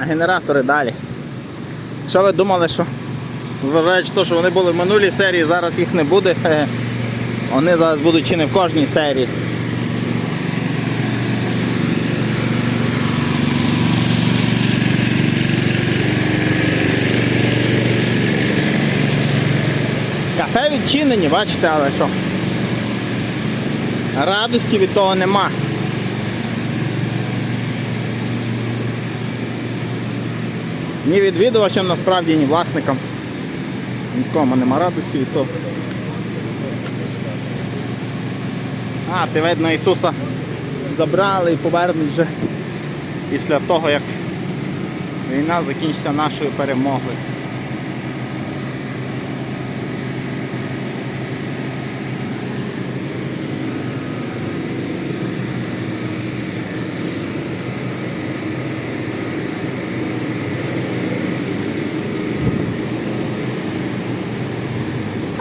генератори далі. Що ви думали, що зважаючи те, що вони були в минулій серії, зараз їх не буде. Вони зараз будуть чи не в кожній серії. Кафе відчинені, бачите, але що? Радості від того нема. Ні відвідувачам насправді, ні власникам. Нікому нема радості і то. А, ти видно Ісуса забрали і повернуть вже після того, як війна закінчиться нашою перемогою.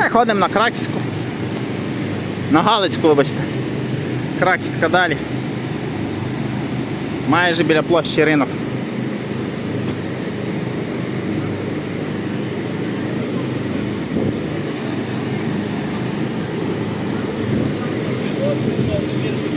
Е, Ходимо на Краківську. На Галицьку, вибачте. Краківська далі. Майже біля площі ринок. Е,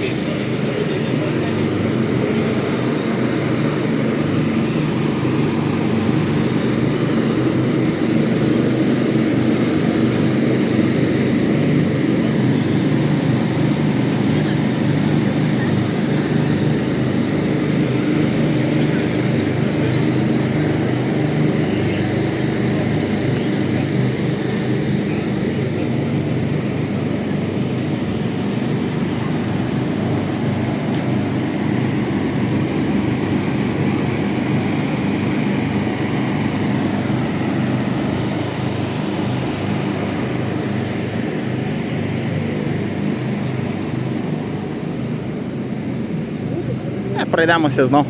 Пройдемося знов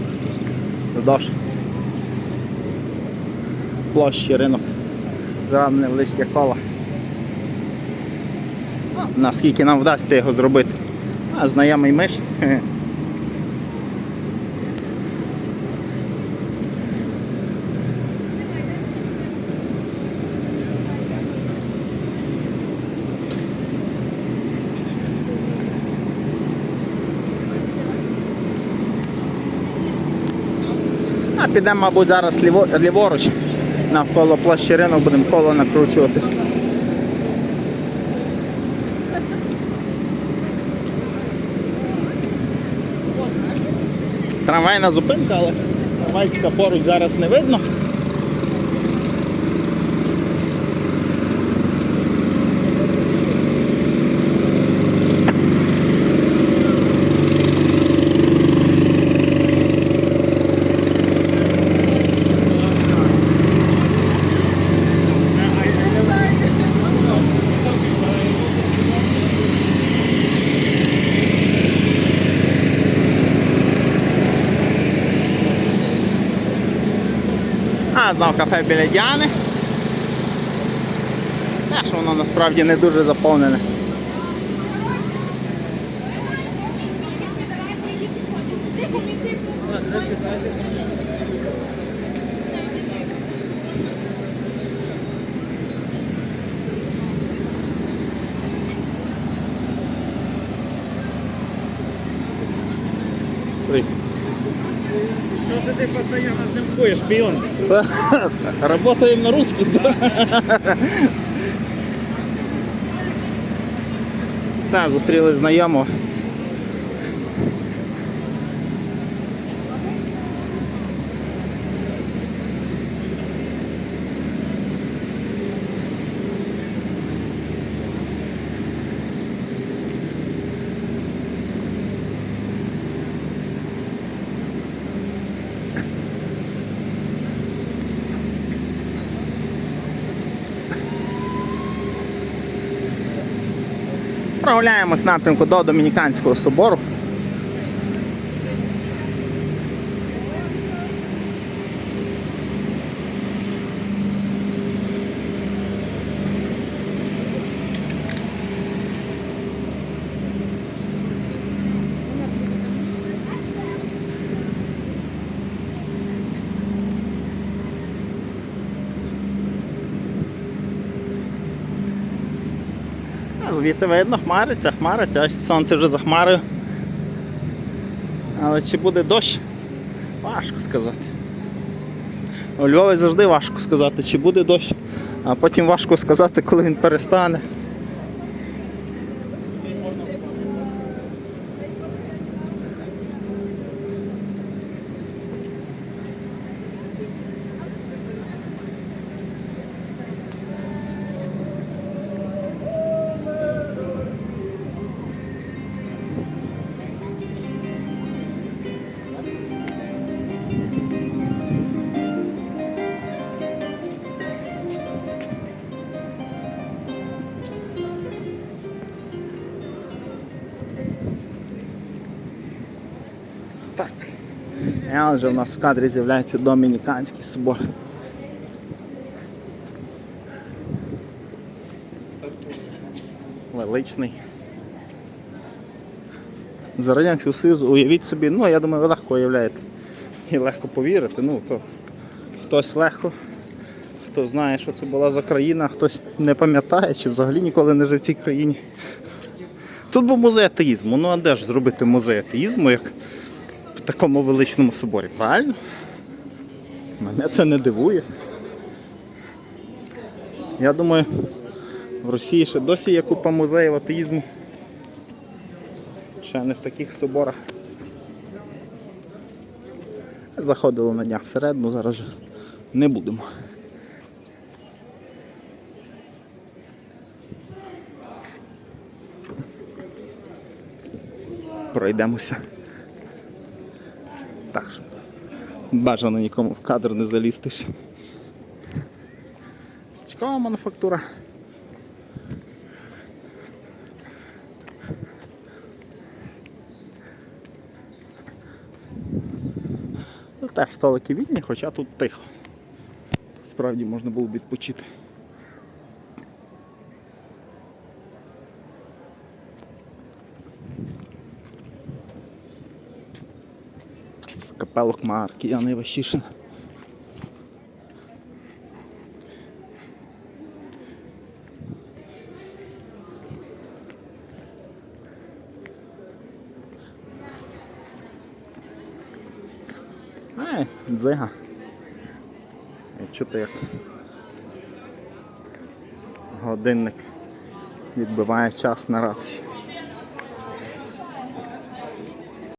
вздовж площі ринок. Зараз невеличке коло. Ну, Наскільки нам вдасться його зробити. А знайомий миш. А підемо, мабуть, зараз ліво, ліворуч. Навколо площі ринок будемо коло накручувати. Трамвайна зупинка, але трамвайчика поруч зараз не видно. А, знову кафе біля Діани. Те, що воно насправді не дуже заповнене. Що це ти постійно куєш, шпіон? Работаем на русском, да? Так, зустріли знайомого. Прогуляємось напрямку до Домініканського собору. Звідти видно, хмариться, хмариться, аж сонце вже за. Але чи буде дощ? Важко сказати. У Львові завжди важко сказати, чи буде дощ, а потім важко сказати, коли він перестане. Так. І вже в нас в кадрі з'являється Домініканський собор. Величний. За Радянського Союзу уявіть собі, ну я думаю, ви легко уявляєте. І легко повірити. Ну, то хтось легко, хто знає, що це була за країна, хтось не пам'ятає чи взагалі ніколи не жив в цій країні. Тут був музей атеїзму. Ну а де ж зробити музей атеїзму, як такому величному соборі, правильно? Мене це не дивує. Я думаю, в Росії ще досі є купа музеїв атеїзму. Ще не в таких соборах. Заходили на днях всередину, зараз же не будемо. Пройдемося. Так, щоб бажано нікому в кадр не залізти. ще. Стікова мануфактура. Ну, Теж столики вільні, хоча тут тихо. Справді можна було б відпочити. Капелок марки Яни Ващишин. Ай, дзига. Чути як годинник відбиває час на ратуші.